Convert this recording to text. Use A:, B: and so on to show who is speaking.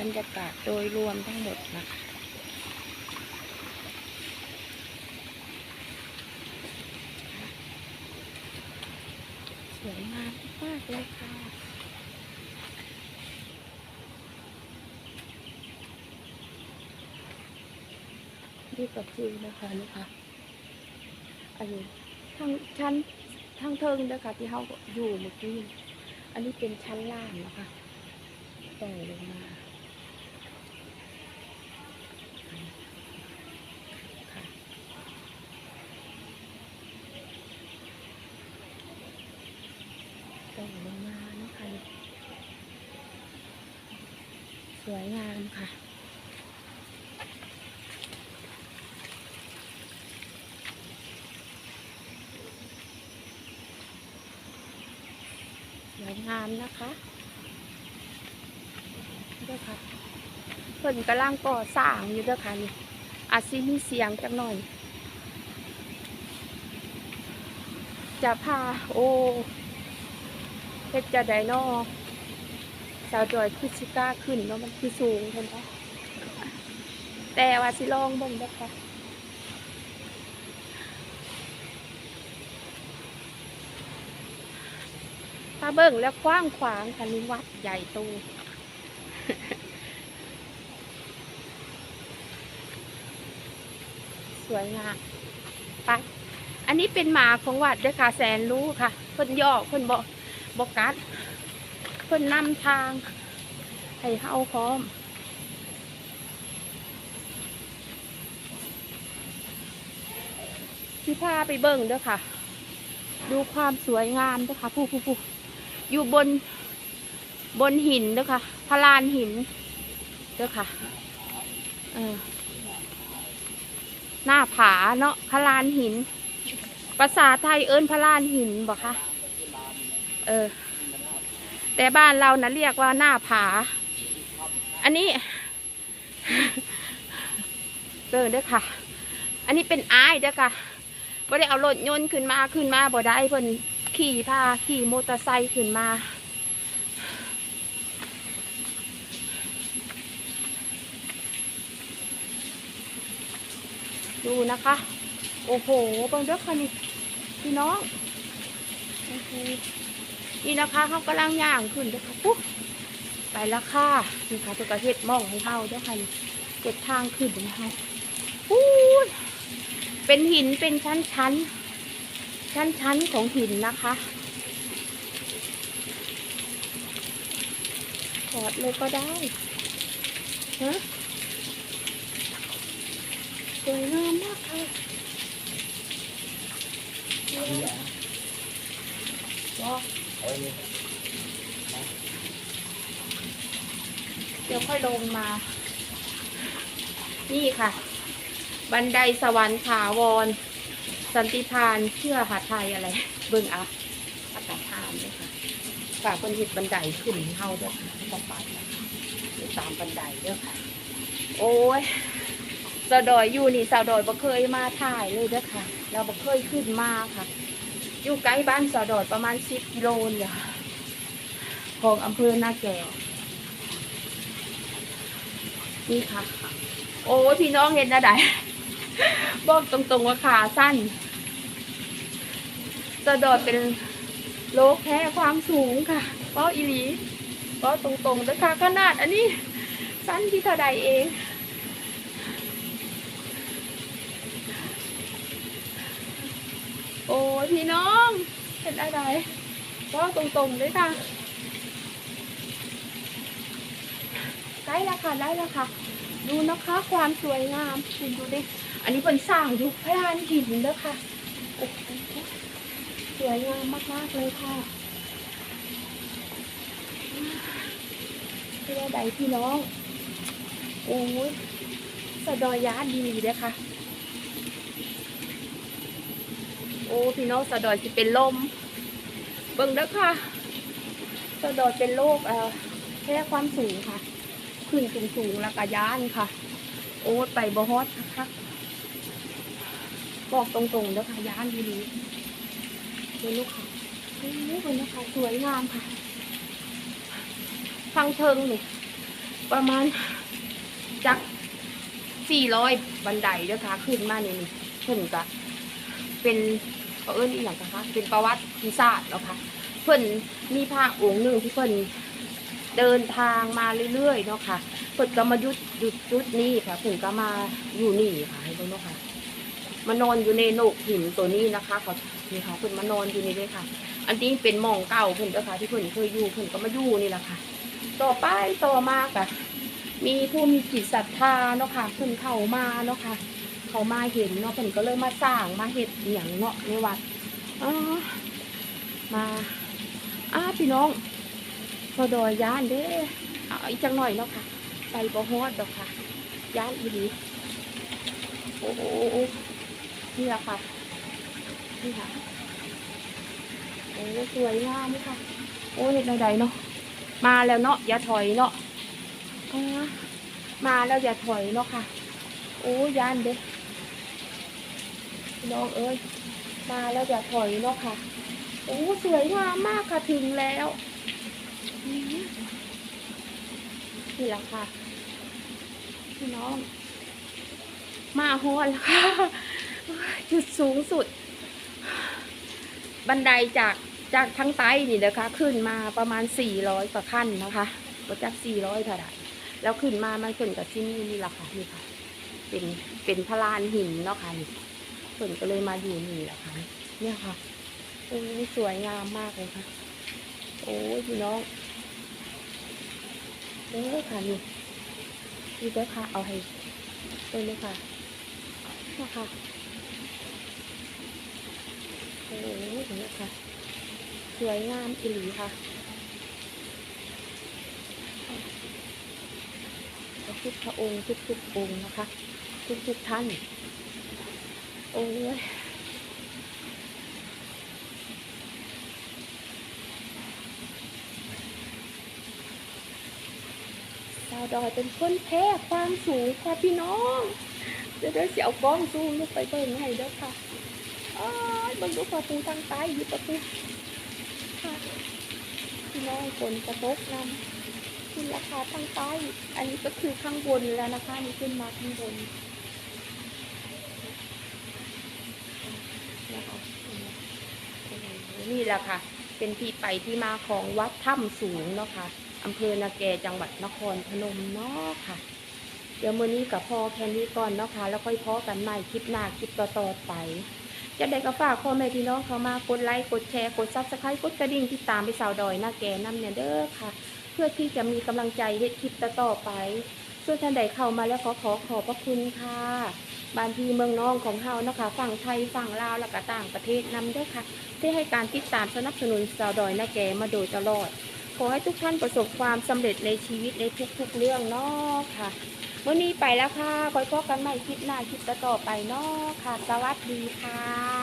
A: บรรยากาศโดยรวมทั้งหมดนะคะ สวยงามมากเลยค่ะนี่ก็คือนะคะนี่ค่ะอันนี้ทางชั้นทางเทิงนะคะที่เขาอยู่เมื่อกี้ อันนี้เป็นชั้นล่างนะคะต่อลงมาค่ะต่อลงมานะคะส วยงามค่ะ สวยงามนะคะด้อค่ะเพิ่นกำลังก่อสร้างอยู่ด้อค่ะนี่อาจสิมีเสียงจักหน่อย จะพาโอ้เฮ็ดจะไดนอ สาวจอยคือสิก้าขึ้นเนาะมันคือสูงเพิ่นเนาะแต่ว่าสิลองเบิ่งเด้ค่ะถ้าเบิ่งแล้วกว้างขวางคันนี้วัดใหญ่โตสวยงามไปอันนี้เป็นหมาของวัดด้วยค่ะแสนรู้ค่ะเพิ่นย่อเพิ่นบอกบอกกัด พิ่นนำทาง ให้เฮาพร้อม ที่พาไปเบิ่งเด้อค่ะ ดูความสวยงามเด้อค่ะผู้ผู้ผู้อยู่บนบนหินเด้อค่ะพลานหินเด้อค่ะ เออ หน้าผาเนาะพลานหิน ภาษาไทยเอิ้นพลานหินบอกค่ะ เออ แต่บ้านเรานะเรียกว่าหน้าผา อันนี้ เดินเด้อค่ะ อันนี้เป็นอ้ายเด้อค่ะบ่ได้เอารถยนต์ขึ้นมาขึ้นมาบ่ได้เพิ่นขี่พาขี่มอเตอร์ไซค์ขึ้นมา ดูนะคะ โอ้โหเบิ่งเด้อค่ะนี่พี่น้องโอ้โห นี่นะคะเขากำลังย่างขึ้นเด้อค่ะปุ๊บไปแล้วค่ะนี่ค่ะตัวกระเฮ็ดหมองให้เฮาเด้อค่ะเก็บทางขึ้นให้เฮาอู้เป็นหินเป็นชั้นชั้นชั้นชั้นของหินนะคะกอดเลยก็ได้ฮะสวยงามมากค่ะ เดี๋ยวค่อยลงมา นี่ค่ะ บันไดสวรรค์ถาวร สันติพานเชื่อหาไทยอะไร เบิ่งอะอากาศทานเลยค่ะฝากคนเห็ดบันไดขึ้นเฮาด้อค่ะต้อไปตามบันไดเด้อค่ะ โอ้ยสาวดอยอยู่นี่สาวดอยบ่เคยมาถ่ายเลยเด้อค่ะ เราบ่เคยขึ้นมาค่ะ อยู่ใกล้บ้านสาวดอยประมาณสิบกิโลเนี่ยของอำเภอนาแก่นี่ค่ะ โอ้พี่น้องเห็นนะไดบอกตรงๆว่าขาสั้น สะดอดเป็นโลกแพ้ความสูงค่ะเป้าะอีหลีเป้าะตรงๆนะคะขนาดอันนี้สั้นที่เท่าใดเอง โอ้ยพี่น้องเห็นอะไรเป้าตรงๆเลยค่ะใกล้แล้วค่ะได้แล้วค่ะ ดูนะคะความสวยงามคุณดูดิอันนี้เป็นสร้างยุคพระลานหินเด้อค่ะโอ้โหสวยงามมากๆเลยค่ะเพื่อใดพี่น้องโอ้ยสะดอยยาดีเด้อค่ะ โอ้พี่น้องสะดอยจะเป็นลม เบิ่งเด้อค่ะ สะดอยเป็นโรคเอ่อแค่ความสูงค่ะ ขึ้นสูงสูงๆแล้วก็ย้านค่ะ โอ้ไปบ่ฮอดนะคะบอกตรงๆแล้วค่ะย้านดีๆเดี๋ยลูกค่ะโอ้เป็นนะคะสวยงามค่ะทางเทิงนี่ประมาณจากสี่ร้อยบันไดเด้อค่ะ ขึ้นมานี่นี่เพิ่นก็เป็น เขาเอิ้นอีหยังกันคะเป็นประวัติศาสตร์เนาะค่ะเพิ่นมีพระองค์หนึ่งที่เพิ่นเดินทางมาเรื่อยๆเนาะค่ะเพิ่นก็มาหยุดหยุดจุดนี้ค่ะเพิ่นก็มาอยู่นี่ค่ะให้ดูเนาะค่ะมานอนอยู่ในโหนกหินตัวนี้นะคะเขานี่ค่ะเพิ่นมานอนอยู่นี่เลยค่ะ อันนี้เป็นมองเก่าเพิ่นเด้อค่ะที่เพิ่นเคยอยู่เพิ่นก็มาอยู่นี่แหละค่ะ ต่อไปต่อมากะมีผู้มีจิตศรัทธาเนาะค่ะเพิ่นเข้ามาเนาะค่ะ เขามาเห็นเนาะเพิ่นก็เลยมาสร้างมาเฮ็ดอหย่างเนาะในวัดมาอ้าพี่น้องพอดอยย่านเด้ออีกจังหน่อยเนาะค่ะไปบ่ฮอดดอกค่ะย่านอีหลีโอ้โหนี่แหละค่ะนี่ค่ะโอ้สวยงามเลยค่ะ โอ้เห็ดใดๆเนาะมาแล้วเนาะอย่าถอยเนาะมาแล้วอย่าถอยเนาะค่ะ โอ้ยานเด้พี่ น้องเอ้ยมาแล้วอย่าถอยเนาะค่ะโอ้สวยงามมากค่ะถึงแล้วนี่แหละค่ะพี่น้อง มาฮอนแล้วค่ะจุดสูงสุด บันไดจากจากทั้งไต้นี่นะคะ ขึ้นมาประมาณสี่ร้อยกว่าขั้นนะคะก็จากสี่ร้อยเท่าไรแล้วขึ้นมามันขึ้นกับที่นี่นี่แหละค่ะนี่ค่ะ เป็นเป็นพลานหินเนาะค่ะนี่ เพิ่นก็เลยมาอยู่นี่แหละค่ะ เนี่ยค่ะโอ้ยสวยงามมากเลยค่ะ โอ้ยพี่น้องเด้อค่ะนี่นี่เด้ค่ะ เอาให้เด้อเลยค่ะเนี่ยค่ะโอ้ยเงี้ยค่ะ สวยงามอีหลีค่ะทุกพระองค์ทุกทุกๆองค์นะคะ ทุกทุกๆท่าน โอ้ยดาวดอยเป็นคนแพ้ความสูงค่ะพี่น้องเดี๋ยวเดี๋ยวเสียวกล้องซูมลงไปเบิ่งให้เด้อค่ะอ้ายเบิ่งดูประตูทางใต้อยู่ประตูค่ะพี่น้องฝนกระตกนำขึ้นราคาทางใต้ อันนี้ก็คือข้างบนแล้วนะคะนี่ขึ้นมาข้างบนนะคะ นี่แหละค่ะ เป็นที่ไปที่มาของวัดถ้ำสูงเนาะค่ะอำเภอนาแกจังหวัดนครพนมเนาะค่ะ เดี๋ยวมื้อนี้กับพ่อแค่นี้ก่อนเนาะค่ะ แล้วค่อยพอกันใหม่คลิปหน้าคลิปต่อๆไปจะได้ก็ฝากพ่อแม่พี่น้องเขามากดไลค์กดแชร์กดซับสไครต์กดกระดิ่งที่ตามไปสาวดอยหน้าแกน้ำเนี่ยเด้อค่ะ เพื่อที่จะมีกำลังใจเฮ็ดคลิปต่อๆไป ส่วนท่านใดเข้ามาแล้วขอขอขอบพระคุณค่ะบ้านพีเมืองน้องของเฮานะคะ ฝั่งไทยฝั่งลาวและก็ต่างประเทศนำเด้อค่ะ ที่ให้การติดตามสนับสนุนสาวดอยนาแกมาโดยตลอด ขอให้ทุกท่านประสบความสำเร็จในชีวิตในทุกๆเรื่องเนาะค่ะวันนี้ไปแล้วค่ะคอยพบกันใหม่คลิปหน้าคลิปต่อไปเนาะค่ะ สวัสดีค่ะ